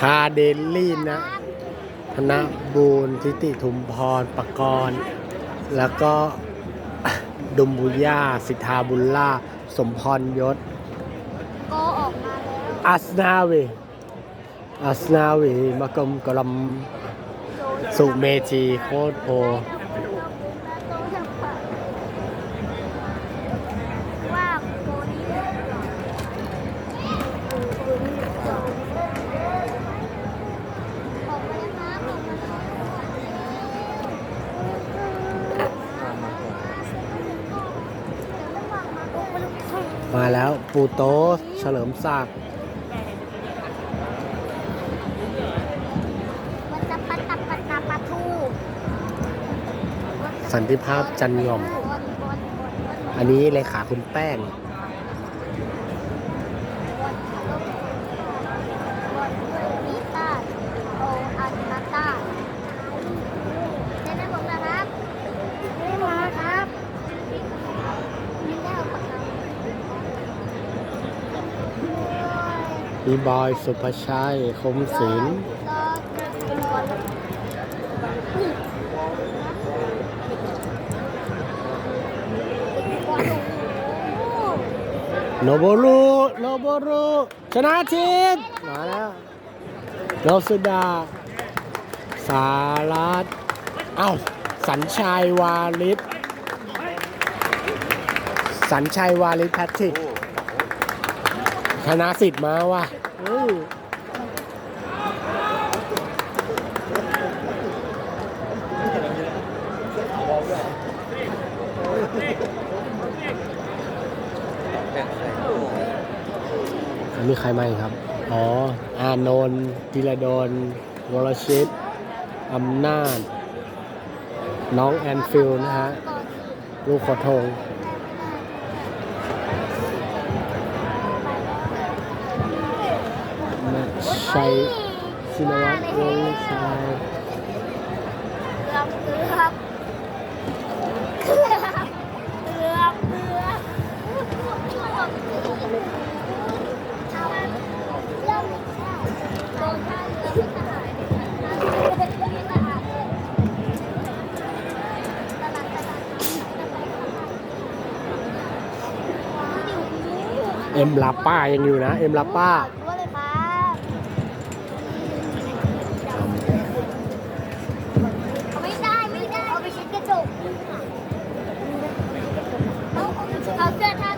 ฮาเดลลี่นะธนบูรณ์ทิติทุมพรปกรณ์แล้วก็ดุมบุย่าสิทธาบุญล่า สมพรยศโกออกมาแล้วอัสนาเวอัสนาเวมากรมกรมสุเมจีโคตรโพ ว่าโกนี้ออกมาแล้วครับออกมาแล้ว มาแล้วปูโตสเฉลิมศักดิ์มันจะปัตตะปัตตะปะทูสันติภาพจันยอม อันนี้เลขาคุณแป้ง นิต้าโออันนาต้าเซ็นให้ผมนะครับไม่มาครับไม่ได้เอาปากกา มีบอย สุภชัย คมศิลป์โนโบรุโนโบรุชนะทิพมาแล้วโนสุดา สารัตเอ้า สัญชัยวาลิศสัญชัยวาลิศแพทริก ชนะสิทธิ์มาว่ะมีใครมาอีกครับ อ๋อ อานนท์ธีรดลวรชิตอำนาจ น้องแอนฟิลนะฮะ ลูกขอทง ชัยชินวัตรวงศ์ชัยเกือบเกือบเกือบเกือบเกือบเอ็มลาป้ายังอยู่นะ เอ็มลาป้าว่าเเอ